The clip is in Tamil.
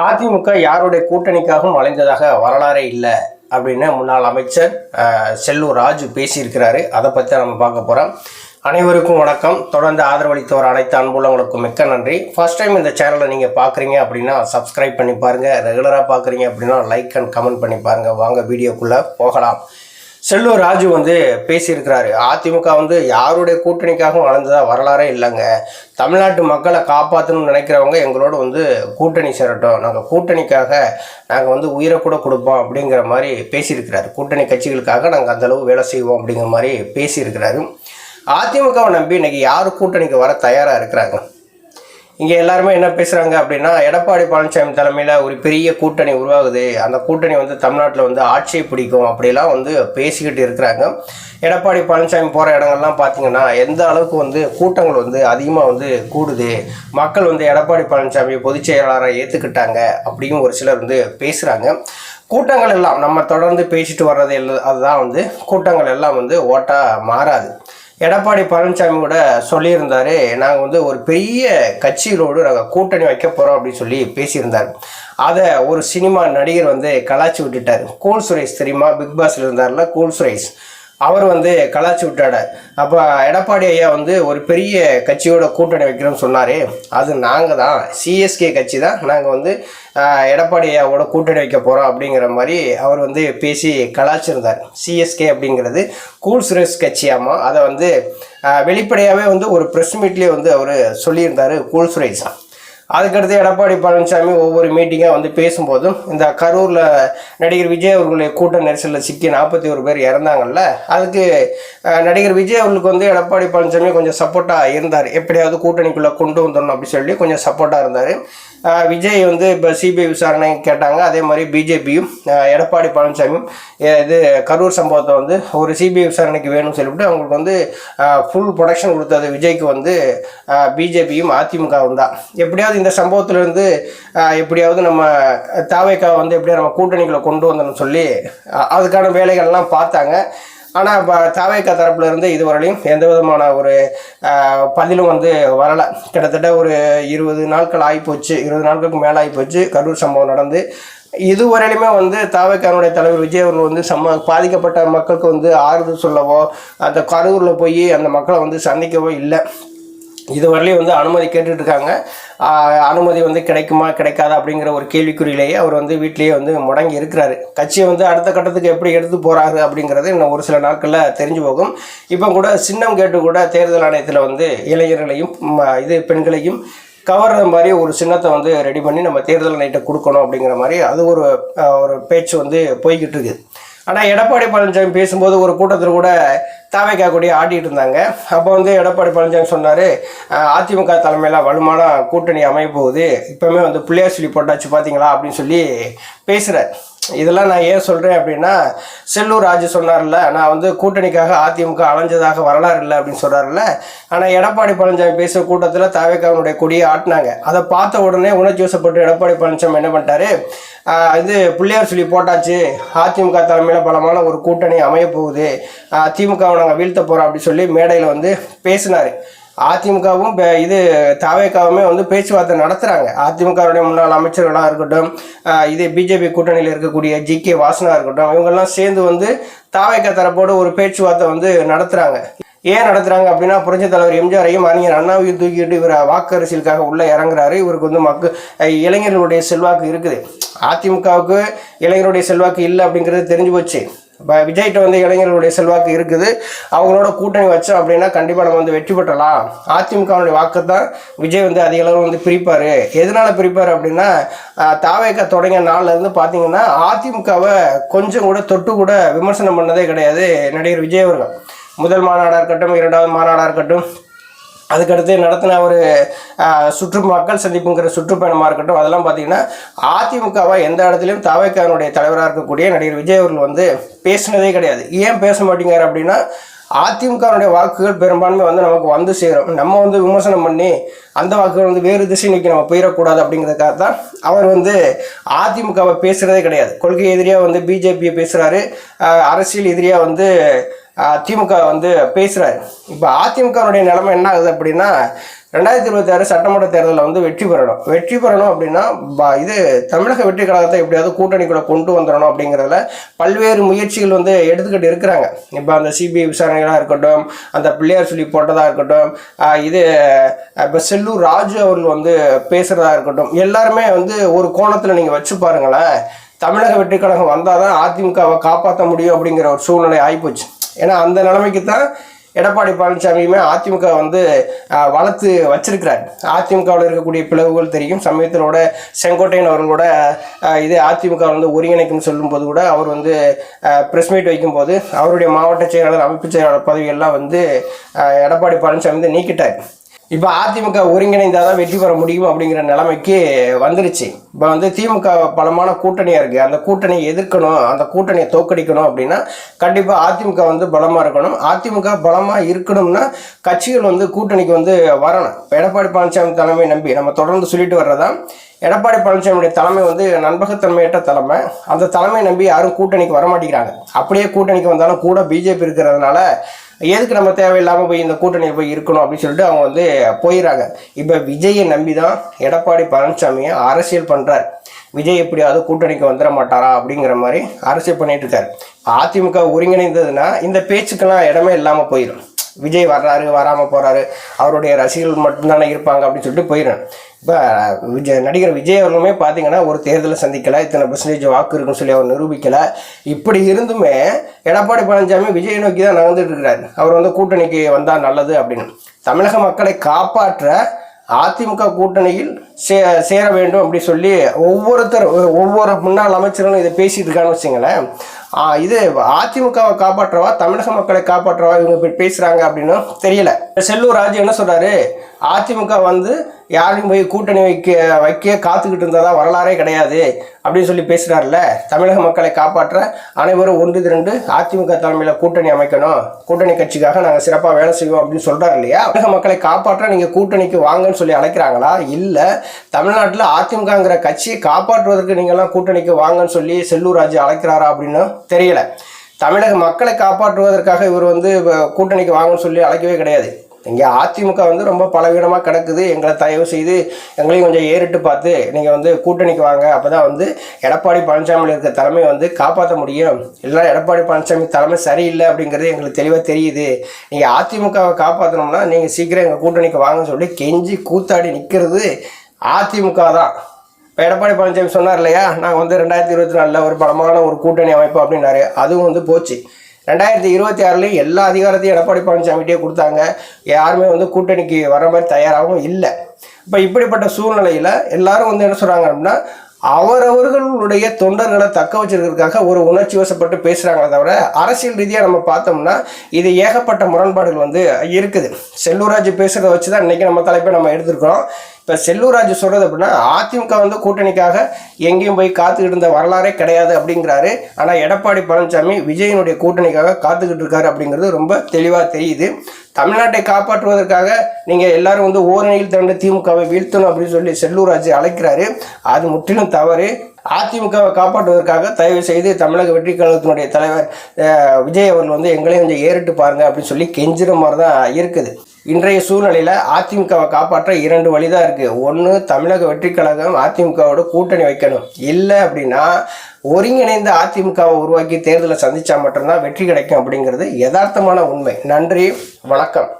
அதிமுக யாருடைய கூட்டணிக்காகவும் வளைந்ததாக வரலாறே இல்லை அப்படின்னு முன்னாள் அமைச்சர் செல்லூர் ராஜு பேசியிருக்கிறாரு. அதை பற்றி நம்ம பார்க்க போகிறோம் அனைவருக்கும் வணக்கம். தொடர்ந்து ஆதரவளித்து வர அனைத்து அன்புள்ளவங்களுக்கும் மிக்க நன்றி. ஃபர்ஸ்ட் டைம் இந்த சேனலை நீங்கள் பார்க்குறீங்க அப்படின்னா சப்ஸ்கிரைப் பண்ணி பாருங்கள் ரெகுலராக பார்க்குறீங்க அப்படின்னா லைக் அண்ட் கமெண்ட் பண்ணி பாருங்கள் வாங்க வீடியோக்குள்ளே போகலாம். செல்லூர் ராஜு வந்து பேசியிருக்கிறாரு. அதிமுக வந்து யாருடைய கூட்டணிக்காகவும் வளர்ந்ததாக வரலாறே இல்லைங்க. தமிழ்நாட்டு மக்களை காப்பாற்றணும்னு நினைக்கிறவங்க எங்களோட வந்து கூட்டணி சேரட்டும். நாங்கள் கூட்டணிக்காக நாங்கள் வந்து உயிரை கூட கொடுப்போம் அப்படிங்கிற மாதிரி பேசியிருக்கிறாரு. கூட்டணி கட்சிகளுக்காக நாங்கள் அந்தளவு வேலை செய்வோம் அப்படிங்கிற மாதிரி பேசியிருக்கிறாரு. அதிமுகவை நம்பி இன்றைக்கி யார் கூட்டணிக்கு வர தயாராக இருக்கிறாங்க? இங்கே எல்லாருமே என்ன பேசுகிறாங்க அப்படின்னா எடப்பாடி பழனிசாமி தலைமையில் ஒரு பெரிய கூட்டணி உருவாகுது. அந்த கூட்டணி வந்து தமிழ்நாட்டில் வந்து ஆட்சியை பிடிக்கும் அப்படிலாம் வந்து பேசிக்கிட்டு இருக்கிறாங்க. எடப்பாடி பழனிசாமி போகிற இடங்கள்லாம் பார்த்தீங்கன்னா எந்த அளவுக்கு வந்து கூட்டங்கள் வந்து அதிகமாக வந்து கூடுது. மக்கள் வந்து எடப்பாடி பழனிசாமி பொதுச் செயலாளரை ஏற்றுக்கிட்டாங்க அப்படின்னு ஒரு சிலர் வந்து பேசுகிறாங்க கூட்டங்கள் எல்லாம் நம்ம தொடர்ந்து பேசிட்டு வர்றது எல்லா அதுதான் வந்து கூட்டங்கள் எல்லாம் வந்து ஓட்டாக மாறாது. எடப்பாடி பழனிசாமி கூட சொல்லியிருந்தாரு நாங்கள் வந்து ஒரு பெரிய கட்சிகளோடு நாங்கள் கூட்டணி வைக்க போகிறோம் அப்படின்னு சொல்லி பேசியிருந்தார். அதை ஒரு சினிமா நடிகர் வந்து கலாச்சி விட்டுட்டார். கூல் சுரேஷ் தெரியுமா? பிக் பாஸில் இருந்தார்ல கூல் சுரேஷ். அவர் வந்து கலாச்சி விட்டாட அப்போ எடப்பாடி ஐயா வந்து ஒரு பெரிய கட்சியோட கூட்டணி வைக்கிறோம்னு சொன்னார் அது நாங்கள் தான். சிஎஸ்கே கட்சி தான். நாங்கள் வந்து எடப்பாடி ஐயாவோட கூட்டணி வைக்க போகிறோம் அப்படிங்கிற மாதிரி அவர் வந்து பேசி கலாச்சிருந்தார் சிஎஸ்கே அப்படிங்கிறது கூல் சுரேஷ் கட்சியாமா அதை வந்து வெளிப்படையாகவே வந்து ஒரு ப்ரெஸ் மீட்லேயே வந்து அவர் சொல்லியிருந்தார் கூல் சுரேஷ். அதுக்கடுத்து எடப்பாடி பழனிசாமி ஒவ்வொரு மீட்டிங்காக வந்து பேசும்போதும் இந்த கரூரில் நடிகர் விஜய் அவர்களுடைய கூட்ட நெரிசலில் சிக்கி நாற்பத்தி ஒரு பேர் இறந்தாங்கல்ல அதுக்கு நடிகர் விஜய் அவர்களுக்கு வந்து எடப்பாடி பழனிசாமி கொஞ்சம் சப்போர்ட்டாக இருந்தார். எப்படியாவது கூட்டணிக்குள்ளே கொண்டு வந்துடணும் அப்படின்னு சொல்லி கொஞ்சம் சப்போர்ட்டாக இருந்தார். விஜய் வந்து இப்போ சிபிஐ விசாரணை கேட்டாங்க. அதே மாதிரி பிஜேபியும் எடப்பாடி பழனிசாமியும் இது கரூர் சம்பவத்தை வந்து ஒரு சிபிஐ விசாரணைக்கு வேணும்னு சொல்லிவிட்டு அவங்களுக்கு வந்து ஃபுல் ப்ரொடக்ஷன் கொடுத்தது விஜய்க்கு வந்து பிஜேபியும் அதிமுகவும் தான். எப்படியாவது இந்த சம்பவத்திலேருந்து எப்படியாவது நம்ம தாவேக்கா வந்து எப்படியா நம்ம கூட்டணிகளை கொண்டு வந்தோம்னு சொல்லி அதுக்கான வேலைகள்லாம் பார்த்தாங்க. ஆனால் இப்போ தாவேக்கா தரப்புல இருந்து இதுவரையிலும் எந்த விதமான ஒரு பதிலும் வந்து வரலை. கிட்டத்தட்ட ஒரு இருபது நாட்கள் ஆகிப்போச்சு. இருபது நாட்களுக்கு மேலே ஆகிப்போச்சு. கரூர் சம்பவம் நடந்து. இதுவரையிலுமே வந்து தாவேக்கானுடைய தலைவர் விஜய் அவர்கள் வந்து சம்ம பாதிக்கப்பட்ட மக்களுக்கு வந்து ஆறுதல் சொல்லவோ அந்த கரூரில் போய் அந்த மக்களை வந்து சந்திக்கவோ இல்லை. இதுவரையிலையும் வந்து அனுமதி கேட்டுட்ருக்காங்க. அனுமதி வந்து கிடைக்குமா கிடைக்காதா அப்படிங்கிற ஒரு கேள்விக்குறியிலேயே அவர் வந்து வீட்டிலேயே வந்து முடங்கி இருக்கிறாரு. கட்சியை வந்து அடுத்த கட்டத்துக்கு எப்படி எடுத்து போகிறாரு அப்படிங்கிறது இன்னும் ஒரு சில நாட்களில் தெரிஞ்சு போகும். இப்போ கூட சின்னம் கேட்டு கூட தேர்தல் ஆணையத்தில் வந்து இளைஞர்களையும் ம- இது பெண்களையும் கவர்ற மாதிரி ஒரு சின்னத்தை வந்து ரெடி பண்ணி நம்ம தேர்தல் நைட்டை கொடுக்கணும் அப்படிங்கிற மாதிரி அது ஒரு ஒரு பேச்சு வந்து போய்கிட்டு இருக்குது ஆனால் எடப்பாடி பழனிசாமி பேசும்போது ஒரு கூட்டத்தில் கூட தாவேக்கா கூடிய ஆடிட்டு இருந்தாங்க. அப்போ வந்து எடப்பாடி பழனிசாமி சொன்னார் அதிமுக தலைமையில் வலுமான கூட்டணி அமைய போகுது. இப்போவுமே வந்து பிள்ளையார் சொல்லி போட்டாச்சு பார்த்தீங்களா அப்படின்னு சொல்லி பேசுகிறார் இதெல்லாம் நான் ஏன் சொல்கிறேன் அப்படின்னா செல்லூர் ராஜு சொன்னார்ல நான் வந்து கூட்டணிக்காக அதிமுக அலைஞ்சதாக வரலாறு இல்லை அப்படின்னு சொல்கிறாருல்ல ஆனால் எடப்பாடி பழனிசாமி பேசுகிற கூட்டத்தில் தாவேக்காவனுடைய கொடியை ஆட்டினாங்க. அதை பார்த்த உடனே உணர்ச்சி வசப்பட்டு எடப்பாடி பழனிசாமி என்ன பண்ணிட்டாரு? இது பிள்ளையார் சொல்லி போட்டாச்சு. அதிமுக தலைமையில் பலமான ஒரு கூட்டணி அமைய போகுது. திமுகவை நாங்கள் வீழ்த்த போகிறோம் அப்படின்னு சொல்லி மேடையில் வந்து பேசினார். அதிமுகவும் பே- இது தாவேக்காவுமே வந்து பேச்சுவார்த்தை நடத்துகிறாங்க அதிமுகவுடைய முன்னாள் அமைச்சர்களாக இருக்கட்டும் இது பிஜேபி கூட்டணியில் இருக்கக்கூடிய ஜி கே வாசனாக இருக்கட்டும் இவங்கெல்லாம் சேர்ந்து வந்து தாவேக்கா தரப்போடு ஒரு பேச்சுவார்த்தை வந்து நடத்துகிறாங்க ஏன் நடத்துகிறாங்க அப்படின்னா புரட்சி தலைவர் எம்ஜிஆரையும் அறிஞர் அண்ணாவையும் தூக்கிட்டு இவர் வாக்கு அரசியலுக்காக உள்ளே இறங்குறாரு. இவருக்கு வந்து மக்கள் இளைஞர்களுடைய செல்வாக்கு இருக்குது. அதிமுகவுக்கு இளைஞருடைய செல்வாக்கு இல்லை அப்படிங்கிறது தெரிஞ்சு போச்சு. விஜய்கிட்ட வந்து இளைஞர்களுடைய செல்வாக்கு இருக்குது. அவங்களோட கூட்டணி வச்சோம் அப்படின்னா கண்டிப்பாக நம்ம வந்து வெற்றி பெற்றலாம். அதிமுகவுடைய வாக்கு தான் விஜய் வந்து அதிக அளவு வந்து பிரிப்பார். எதனால் பிரிப்பார் அப்படின்னா ஆஹ், தாவேக்கா தொடங்கிய நாள்லேருந்து பார்த்தீங்கன்னா அதிமுகவை கொஞ்சம் கூட தொட்டு கூட விமர்சனம் பண்ணதே கிடையாது நடிகர் விஜய் அவர்கள். முதல் மாநாடாக இருக்கட்டும் இரண்டாவது மாநாடாக இருக்கட்டும் அதுக்கடுத்து நடத்தின ஒரு சுற்று மக்கள் சந்திப்புங்கிற சுற்றுப்பயணமாக இருக்கட்டும் அதெல்லாம் பார்த்தீங்கன்னா அதிமுகவை எந்த இடத்துலையும் தாவேக்கானுடைய தலைவராக இருக்கக்கூடிய நடிகர் விஜய் அவர்கள் வந்து பேசினதே கிடையாது. ஏன் பேச மாட்டேங்கிறார் அப்படின்னா அதிமுகவுடைய வாக்குகள் பெரும்பான்மை வந்து நமக்கு வந்து சேரும். நம்ம வந்து விமர்சனம் பண்ணி அந்த வாக்குகள் வந்து வேறு திசை நோக்கி நம்ம போயிடக்கூடாது அப்படிங்கிறதுக்காக தான் அவர் வந்து அதிமுகவை பேசுகிறதே கிடையாது. கொள்கை எதிரியாக வந்து பிஜேபியை பேசுகிறாரு அரசியல் எதிரியாக வந்து திமுக வந்து பேசுகிறாரு இப்போ அதிமுகவுடைய நிலைமை என்ன ஆகுது அப்படின்னா ரெண்டாயிரத்தி இருபத்தாறு சட்டமன்ற தேர்தலில் வந்து வெற்றி பெறணும். வெற்றி பெறணும் அப்படின்னா இது தமிழக வெற்றி கழகத்தை எப்படியாவது கூட்டணிக்குள்ள கொண்டு வந்துடணும் அப்படிங்கிறதுல பல்வேறு முயற்சிகள் வந்து எடுத்துக்கிட்டு இருக்கிறாங்க. இப்போ அந்த சிபிஐ விசாரணைகளாக இருக்கட்டும் அந்த பிள்ளையார் சொல்லி போட்டதாக இருக்கட்டும் இது இப்போ செல்லூர் ராஜு அவர்கள் வந்து பேசுகிறதா இருக்கட்டும் எல்லாருமே வந்து ஒரு கோணத்தில் நீங்கள் வச்சு பாருங்களேன் தமிழக வெற்றி கழகம் வந்தால் தான் அதிமுகவை காப்பாற்ற முடியும் அப்படிங்கிற ஒரு சூழ்நிலை ஆகிப்போச்சு ஏன்னா அந்த நிலைமைக்கு தான் எடப்பாடி பழனிசாமியுமே அதிமுக வந்து வளர்த்து வச்சிருக்கிறார். அதிமுகவில் இருக்கக்கூடிய பிளவுகள் தெரியும். சமயத்திலோட செங்கோட்டையன் அவர்களோட இது அதிமுக வந்து ஒருங்கிணைக்கும்னு சொல்லும்போது கூட அவர் வந்து ப்ரெஸ் மீட் வைக்கும்போது அவருடைய மாவட்ட செயலாளர் அமைப்பு செயலாளர் பதவியெல்லாம் வந்து எடப்பாடி பழனிசாமி வந்து நீக்கிட்டார். இப்போ அதிமுக ஒருங்கிணைந்தால் தான் வெற்றி பெற முடியும் அப்படிங்கிற நிலைமைக்கு வந்துருச்சு. இப்போ வந்து திமுக பலமான கூட்டணியாக இருக்குது அந்த கூட்டணியை எதிர்க்கணும் அந்த கூட்டணியை தோக்கடிக்கணும் அப்படின்னா கண்டிப்பாக அதிமுக வந்து பலமாக இருக்கணும். அதிமுக பலமாக இருக்கணும்னா கட்சிகள் வந்து கூட்டணிக்கு வந்து வரணும். இப்போ எடப்பாடி பழனிசாமி தலைமை நம்பி நம்ம தொடர்ந்து சொல்லிட்டு வர்றதான் எடப்பாடி பழனிசாமியுடைய தலைமை வந்து நண்பகத்தன்மையற்ற தலைமை. அந்த தலைமை நம்பி யாரும் கூட்டணிக்கு வர மாட்டேங்கிறாங்க அப்படியே கூட்டணிக்கு வந்தாலும் கூட பிஜேபி இருக்கிறதுனால எதுக்கு நம்ம தேவையில்லாமல் போய் இந்த கூட்டணியில் போய் இருக்கணும் அப்படின்னு சொல்லிட்டு அவங்க வந்து போயிடுறாங்க இப்போ விஜயை நம்பி தான் எடப்பாடி பழனிசாமியை அரசியல் பண்ணுறார் விஜய் எப்படியாவது கூட்டணிக்கு வந்துட மாட்டாரா அப்படிங்கிற மாதிரி அரசியல் பண்ணிட்டு இருக்காரு. அதிமுக ஒருங்கிணைந்ததுன்னா இந்த பேச்சுக்கெல்லாம் இடமே இல்லாமல் போயிடும் விஜய் வர்றாரு வராமல் போகிறாரு அவருடைய ரசிகர்கள் மட்டும்தானே இருப்பாங்க அப்படின்னு சொல்லிட்டு போயிடுறேன். இப்போ விஜய் நடிகர் விஜய் அவர்களுமே பார்த்தீங்கன்னா ஒரு தேர்தலை சந்திக்கலை இத்தனை பர்சன்டேஜ் வாக்கு இருக்குன்னு சொல்லி அவர் நிரூபிக்கலை. இப்படி இருந்துமே எடப்பாடி பழனிசாமி விஜய் நோக்கி தான் நடந்துட்டு இருக்கிறாரு அவர் வந்து கூட்டணிக்கு வந்தால் நல்லது அப்படின்னு. தமிழக மக்களை காப்பாற்ற அதிமுக கூட்டணியில் சே சேர வேண்டும் அப்படி சொல்லி ஒவ்வொருத்தர் ஒவ்வொரு முன்னாள் அமைச்சர்களும் இதை பேசிட்டு இருக்கான்னு வச்சுங்களேன் இது அதிமுகவை காப்பாற்றவா தமிழக மக்களை காப்பாற்றவா இவங்க பேசுகிறாங்க அப்படின்னு தெரியல. செல்லூர் ராஜு என்ன சொல்கிறாரு அதிமுக வந்து யாரையும் போய் கூட்டணி வைக்க வைக்க காத்துக்கிட்டு இருந்ததா வரலாறே கிடையாது அப்படின்னு சொல்லி பேசுறாருல்ல. தமிழக மக்களை காப்பாற்ற அனைவரும் ஒன்று திரண்டு அதிமுக தலைமையில் கூட்டணி அமைக்கணும். கூட்டணி கட்சிக்காக நாங்கள் சிறப்பாக வேலை செய்வோம் அப்படின்னு சொல்கிறார் இல்லையா? தமிழக மக்களை காப்பாற்ற நீங்கள் கூட்டணிக்கு வாங்கன்னு சொல்லி அழைக்கிறாங்களா? இல்லை தமிழ்நாட்டில் அதிமுகங்கிற கட்சியை காப்பாற்றுவதற்கு நீங்கள்லாம் கூட்டணிக்கு வாங்கன்னு சொல்லி செல்லூர் ராஜு அழைக்கிறாரா அப்படின்னு தெரியல. தமிழக மக்களை காப்பாற்றுவதற்காக இவர் வந்து கூட்டணிக்கு வாங்கன்னு சொல்லி அழைக்கவே கிடையாது. இங்கே அதிமுக வந்து ரொம்ப பலவீனமாக கிடக்குது. எங்களை தயவு செய்து எங்களையும் கொஞ்சம் ஏறிட்டு பார்த்து நீங்கள் வந்து கூட்டணிக்கு வாங்க. அப்போ தான் வந்து எடப்பாடி பழனிசாமியில் இருக்க தலைமை வந்து காப்பாற்ற முடியும். இல்லை எடப்பாடி பழனிசாமி தலைமை சரியில்லை அப்படிங்கிறது எங்களுக்கு தெளிவாக தெரியுது. நீங்கள் அதிமுகவை காப்பாற்றணும்னா நீங்கள் சீக்கிரம் எங்கள் கூட்டணிக்கு வாங்கன்னு சொல்லி கெஞ்சி கூத்தாடி நிற்கிறது அதிமுக தான். இப்போ எடப்பாடி பழனிசாமி சொன்னார் இல்லையா? நாங்கள் வந்து ரெண்டாயிரத்தி இருபத்தி நாலில் ஒரு பலமான ஒரு கூட்டணி அமைப்பு அப்படின்னாரு. அதுவும் வந்து போச்சு. ரெண்டாயிரத்தி இருபத்தி ஆறுலேயும் எல்லா அதிகாரத்தையும் எடப்பாடி பழனிசாமிகிட்டே கொடுத்தாங்க. யாருமே வந்து கூட்டணிக்கு வர மாதிரி தயாராகவும் இல்லை. இப்போ இப்படிப்பட்ட சூழ்நிலையில் எல்லாரும் வந்து என்ன சொல்கிறாங்க அப்படின்னா அவரவர்களுடைய தொண்டர்களை தக்க வச்சிருக்கிறதுக்காக ஒரு உணர்ச்சி வசப்பட்டு பேசுகிறாங்களே தவிர அரசியல் ரீதியாக நம்ம பார்த்தோம்னா இது ஏகப்பட்ட முரண்பாடுகள் வந்து இருக்குது. செல்லூராஜ் பேசுகிறத வச்சு தான் இன்றைக்கி நம்ம தலைப்பை நம்ம எடுத்திருக்கிறோம். இப்போ செல்லூராஜ் சொல்கிறது அப்படின்னா அதிமுக வந்து கூட்டணிக்காக எங்கேயும் போய் காத்துக்கிட்டு இருந்த வரலாறே கிடையாது அப்படிங்கிறாரு. ஆனால் எடப்பாடி பழனிசாமி விஜயனுடைய கூட்டணிக்காக காத்துக்கிட்டு இருக்காரு அப்படிங்கிறது ரொம்ப தெளிவாக தெரியுது. தமிழ்நாட்டை காப்பாற்றுவதற்காக நீங்கள் எல்லாரும் வந்து ஓரணியில் திரண்டு திமுகவை வீழ்த்தணும் அப்படின்னு சொல்லி செல்லூராஜ் அழைக்கிறாரு. அது முற்றிலும் தவறு. அதிமுகவை காப்பாற்றுவதற்காக தயவு செய்து தமிழக வெற்றி கழகத்தினுடைய தலைவர் விஜய் அவர்கள் வந்து எங்களையும் கொஞ்சம் ஏறிட்டு பாருங்க அப்படின்னு சொல்லி கெஞ்சுற மாதிரி தான் இருக்குது. இன்றைய சூழ்நிலையில் அதிமுகவை காப்பாற்ற இரண்டு வழி தான் இருக்குது ஒன்று தமிழக வெற்றி கழகம் அதிமுகவோட கூட்டணி வைக்கணும். இல்லை அப்படின்னா ஒருங்கிணைந்த அதிமுகவை உருவாக்கி தேர்தலை சந்தித்தா மட்டும்தான் வெற்றி கிடைக்கும் அப்படிங்கிறது யதார்த்தமான உண்மை. நன்றி வணக்கம்.